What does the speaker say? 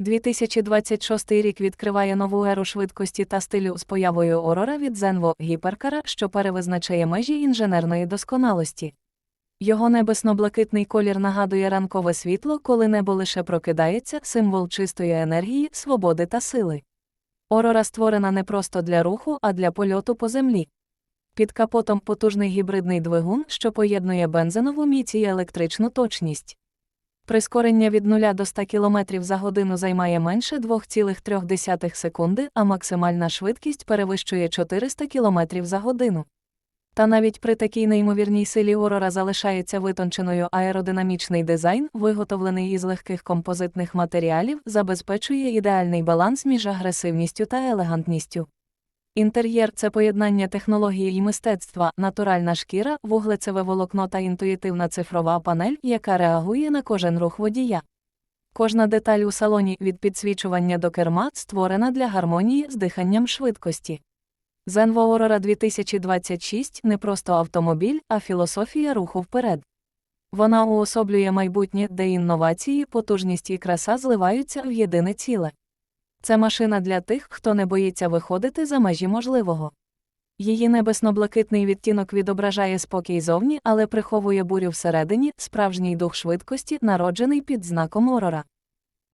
2026 рік відкриває нову еру швидкості та стилю з появою Aurora від Zenvo Гіперкара, що перевизначає межі інженерної досконалості. Його небесно-блакитний колір нагадує ранкове світло, коли небо лише прокидається, символ чистої енергії, свободи та сили. Aurora створена не просто для руху, а для польоту по землі. Під капотом потужний гібридний двигун, що поєднує бензинову міць і електричну точність. Прискорення від 0 до 100 км за годину займає менше 2,3 секунди, а максимальна швидкість перевищує 400 км за годину. Та навіть при такій неймовірній силі Aurora залишається витонченою аеродинамічний дизайн, виготовлений із легких композитних матеріалів, забезпечує ідеальний баланс між агресивністю та елегантністю. Інтер'єр це поєднання технології і мистецтва, натуральна шкіра, вуглецеве волокно та інтуїтивна цифрова панель, яка реагує на кожен рух водія. Кожна деталь у салоні від підсвічування до керма створена для гармонії з диханням швидкості. Zenvo Aurora 2026 не просто автомобіль, а філософія руху вперед. Вона уособлює майбутнє, де інновації, потужність і краса зливаються в єдине ціле. Це машина для тих, хто не боїться виходити за межі можливого. Її небесно-блакитний відтінок відображає спокій зовні, але приховує бурю всередині, справжній дух швидкості, народжений під знаком Aurora.